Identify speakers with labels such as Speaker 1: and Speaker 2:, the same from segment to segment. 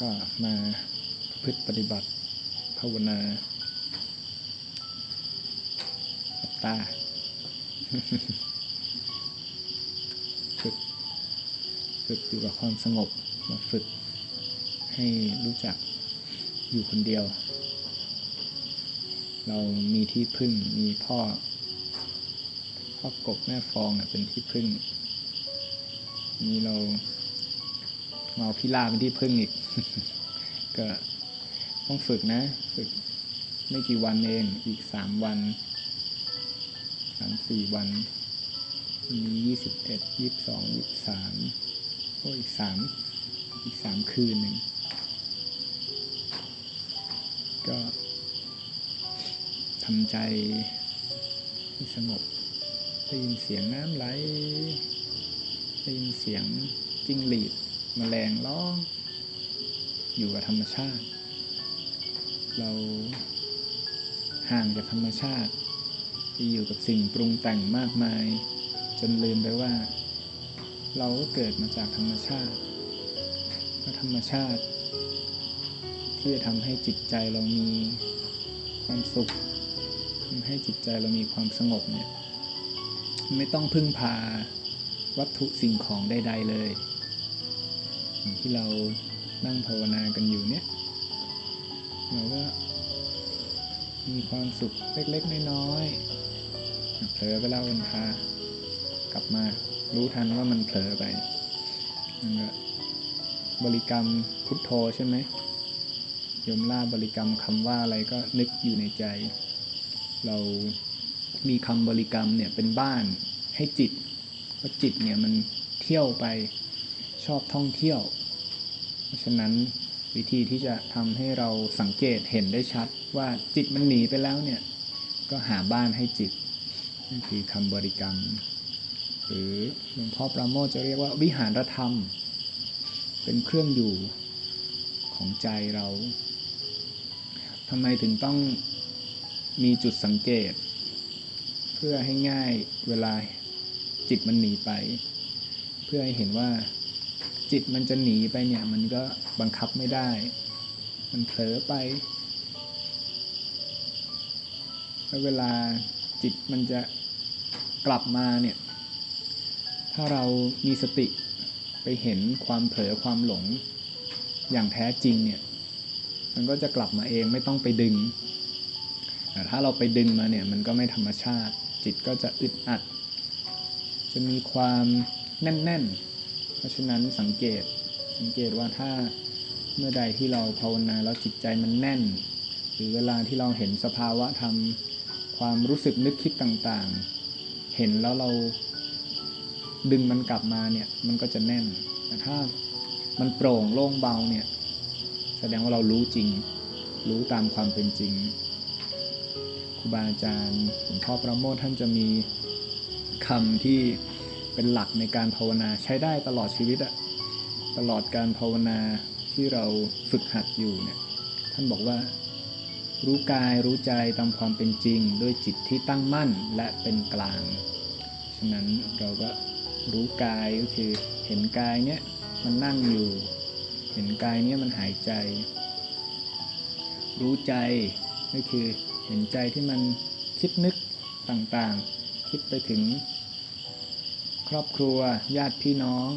Speaker 1: ก็มาพฤติปฏิบัติภาวนาตาฝึกฝึกอยู่กับความสงบมาฝึกให้รู้จักอยู่คนเดียว เรามีที่พึ่งมีพ่อ พ่อกบแม่ฟองเป็นที่พึ่ง นี่เรา มาเอาพิลาเป็นที่พึ่งอีก ก็ต้องฝึกนะ ฝึกไม่กี่วันเอง อีกสามวันสามสี่วันวันนี้ยี่สิบเอ็ดยี่สิบสองยี่สิบสามโอ้ยอีกสามอีกสามคืนหนึ่ง ก็ทำใจให้สงบได้ยินเสียงน้ำไหลได้ยินเสียงจิ้งหรีด มแมลงร้องอยู่กับธรรมชาติ เราห่างจากธรรมชาติไปอยู่กับสิ่งปรุงแต่งมากมาย จนลืมไปว่า เราก็เกิดมาจากธรรมชาติและธรรมชาติ ที่จะทำให้จิตใจเรามีความสุขทำให้จิตใจเรามีความสงบเนี่ยไม่ต้องพึ่งพาวัตถุสิ่งของใด ๆ เลย อย่างที่เรานั่งภาวนากันอยู่เนี่ยเราก็มีความสุขเล็กๆ น้อยๆเผลอไปแล้ววันทากลับมารู้ทันว่ามันเผลอไปนั่นก็บริกรรมพุทโธใช่ไหมยมล่าบริกรรมคำว่าอะไรก็นึกอยู่ในใจ เรามีคำบริกรรมเนี่ยเป็นบ้านให้จิตเพราะจิตเนี่ยมันเที่ยวไป อบท่องเที่ยว เพราะฉะนั้นวิธีที่จะทำให้เราสังเกตเห็นได้ชัดว่าจิตมันหนีไปแล้วเนี่ย ก็หาบ้านให้จิตนั่นคือคำบริกรรม หรือหลวงพ่อประโมทจะเรียกว่าวิหารธรรม เป็นเครื่องอยู่ของใจเราทำไมถึงต้องมีจุดสังเกต เพื่อให้ง่ายเวลาจิตมันหนีไป เพื่อให้เห็นว่า จิตมันจะหนีไปเนี่ย มันก็บังคับไม่ได้ มันเผลอไปแล้วเวลาจิตมันจะกลับมาเนี่ย ถ้าเรามีสติไปเห็นความเผลอความหลง อย่างแท้จริงเนี่ย มันก็จะกลับมาเองไม่ต้องไปดึงแต่ถ้าเราไปดึงมาเนี่ย มันก็ไม่ธรรมชาติ จิตก็จะอึดอัด จะมีความแน่น ๆ เพราะฉะนั้นสังเกตสังเกตว่าถ้าเมื่อใดที่เราภาวนาแล้วจิตใจมันแน่น หรือเวลาที่เราเห็นสภาวะธรรม ความรู้สึกนึกคิดต่างๆ เห็นแล้วเราดึงมันกลับมาเนี่ยมันก็จะแน่น แต่ถ้ามันโปร่งโล่งเบาเนี่ยแสดงว่าเรารู้จริง รู้ตามความเป็นจริงครูบาอาจารย์หลวงพ่อประโมทท่านจะมีคำที่ เป็นหลักในการภาวนาใช้ได้ตลอดชีวิตอะตลอดการภาวนาที่เราฝึกหัดอยู่เนี่ยท่านบอกว่า รู้กายรู้ใจตามความเป็นจริง ด้วยจิตที่ตั้งมั่นและเป็นกลาง ฉะนั้นเราก็รู้กายก็คือเห็นกายเนี้ยมันนั่งอยู่ เห็นกายเนี้ยมันหายใจ รู้ใจก็คือเห็นใจที่มันคิดนึกต่างๆ คิดไปถึง ครอบครัวญาติพี่น้อง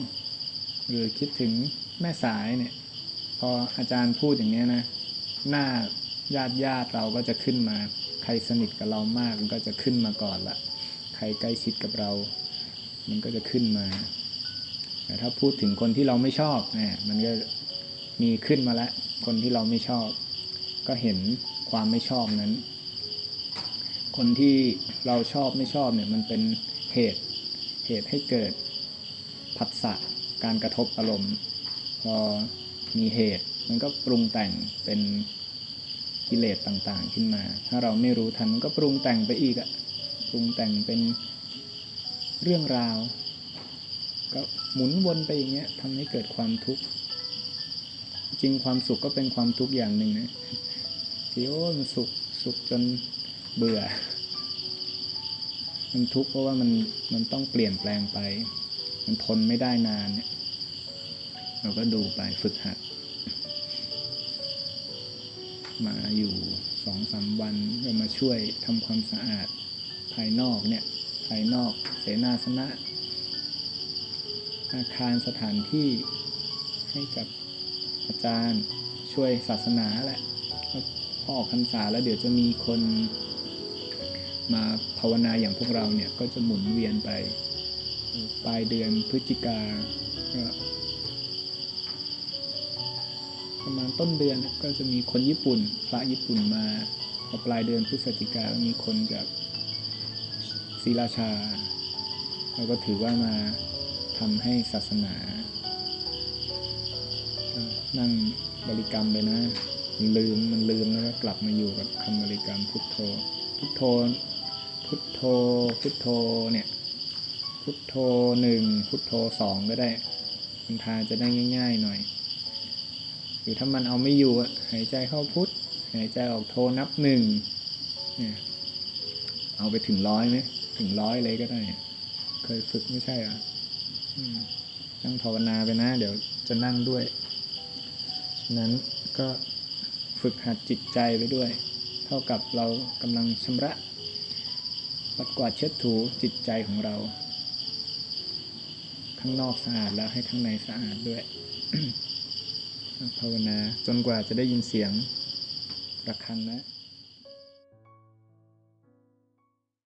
Speaker 1: หรือคิดถึงแม่สายเนี่ย พออาจารย์พูดอย่างนี้นะ หน้าญาติญาติเราก็จะขึ้นมา ใครสนิทกับเรามากมันก็จะขึ้นมาก่อนละใครใกล้ชิดกับเรา มันก็จะขึ้นมาแต่ถ้าพูดถึงคนที่เราไม่ชอบเนี่ยมันก็มีขึ้นมาแล้ว คนที่เราไม่ชอบ ก็เห็นความไม่ชอบนั้น คนที่เราชอบไม่ชอบเนี่ย มันเป็นเหตุ เหตุให้เกิดผัสสะการกระทบอารมณ์ พอมีเหตุ มันก็ปรุงแต่งเป็นกิเลสต่างๆ ขึ้นมา ถ้าเราไม่รู้ทันมันก็ปรุงแต่งไปอีกอะปรุงแต่งเป็นเรื่องราว ก็หมุนวนไปอย่างเงี้ยทำให้เกิดความทุกข์จริงความสุขก็เป็นความทุกข์อย่างหนึ่งนะที่โอ้มันสุขสุขจนเบื่อ มันทุกข์เพราะว่ามันมันต้องเปลี่ยนแปลงไป มันทนไม่ได้นานเนี่ย เราก็ดูไปฝึกหัด มาอยู่สองสามวันก็มาช่วยทำความสะอาดภายนอกเนี่ย ภายนอกเสนาสนะ อาคารสถานที่ให้กับอาจารย์ช่วยศาสนาแหละ พอออกพรรษาแล้วเดี๋ยวจะมีคน มาภาวนาอย่างพวกเราเนี่ยก็จะหมุนเวียนไปปลายเดือนพฤศจิกาประมาณต้นเดือนก็จะมีคนญี่ปุ่น พระญี่ปุ่นมาพอปลายเดือนพฤศจิกามีคนจากศรีราชาเราก็ถือว่ามาทำให้ศาสนา นั่งบริกรรมเลยนะ มันลืมมันลืมแล้วก็กลับมาอยู่กับคำบริกรรมพุทโธ พุทโธ พุทโธ พุทโธเนี่ย พุทโธหนึ่งพุทโธสองก็ได้มันทาจะได้ง่าย ๆ หน่อย หรือถ้ามันเอาไม่อยู่อะหายใจเข้าพุทหายใจออกโทนับหนึ่งเนี่ยเอาไปถึงร้อยไหมถึงร้อยเลยก็ได้ เคยฝึกไม่ใช่หรอะนั่งภาวนาไปนะ เดี๋ยวจะนั่งด้วย นั้นก็ฝึกหัดจิตใจไปด้วย เท่ากับเรากำลังชำระ ปัดกวาดเช็ดถูจิตใจของเรา ข้างนอกสะอาดแล้วให้ข้างในสะอาดด้วยภาวนาจนกว่าจะได้ยินเสียงระฆังนะ